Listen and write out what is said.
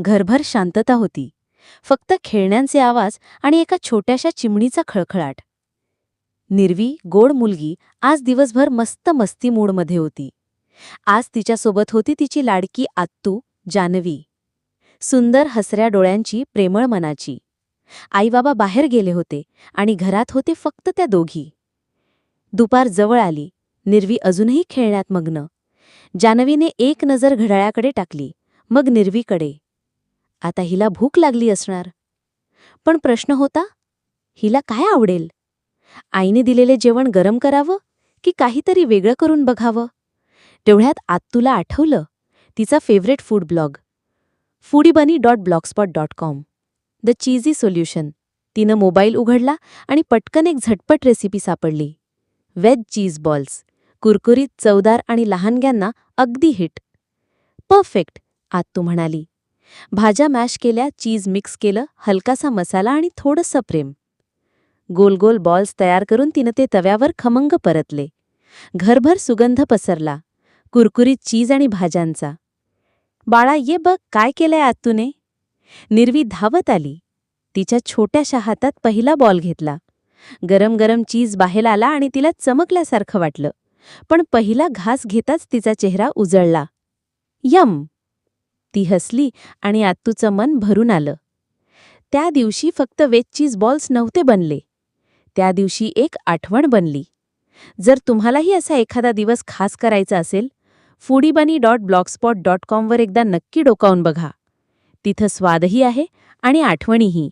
घरभर शांतता होती. फक्त खेळण्यांचे आवाज आणि एका छोट्याशा चिमणीचा खळखळाट. निर्वी गोड मुलगी आज दिवसभर मस्त मस्ती मूडमध्ये होती. आज तिच्यासोबत होती तिची लाडकी आत्तू जानवी. सुंदर हसऱ्या डोळ्यांची प्रेमळ मनाची. आईबाबा बाहेर गेले होते आणि घरात होते फक्त त्या दोघी. दुपार जवळ आली. निर्वी अजूनही खेळण्यात मग्न. जानवीने एक नजर घड्याळाकडे टाकली. मग निर्वीकडे. आता हिला भूक लागली असणार. पण प्रश्न होता हिला काय आवडेल? आईने दिलेले जेवण गरम करावं की काहीतरी वेगळं करून बघावं? तेवढ्यात आत्तूला आठवलं तिचा favourite food blog foodiebunny dot blogspot dot com the cheesy solution तिनं मोबाईल उघडला आणि पटकन एक झटपट रेसिपी सापडली. वेज चीज बॉल्स कुरकुरीत चवदार आणि लहानग्यांना अगदी हिट परफेक्ट आत्तू म्हणाली. भाज्या मॅश केल्या चीज मिक्स केलं हलकासा मसाला आणि थोडंसं प्रेम. गोल गोल बॉल्स तयार करून तिनं ते तव्यावर खमंग परतले. घरभर सुगंध पसरला. कुरकुरीत चीज आणि भाज्यांचा. बाळा ये बघ काय केलंय आत्तूने निर्वी धावत आली. तिच्या छोट्याशा हातात पहिला बॉल घेतला. गरम गरम चीज बाहेर आला आणि तिला चमकल्यासारखं वाटलं. पण पहिला घास घेताच तिचा चेहरा उजळला. यम! ती हसली आणि आत्तूचं मन भरून आलं. त्या दिवशी फक्त वेज चीज बॉल्स नव्हते बनले. त्या दिवशी एक आठवण बनली. जर तुम्हालाही असा एखादा दिवस खास करायचा असेल foodie bunny dot blogspot dot कॉमवर एकदा नक्की डोकावून बघा. तिथं स्वादही आहे आणि आठवणीही.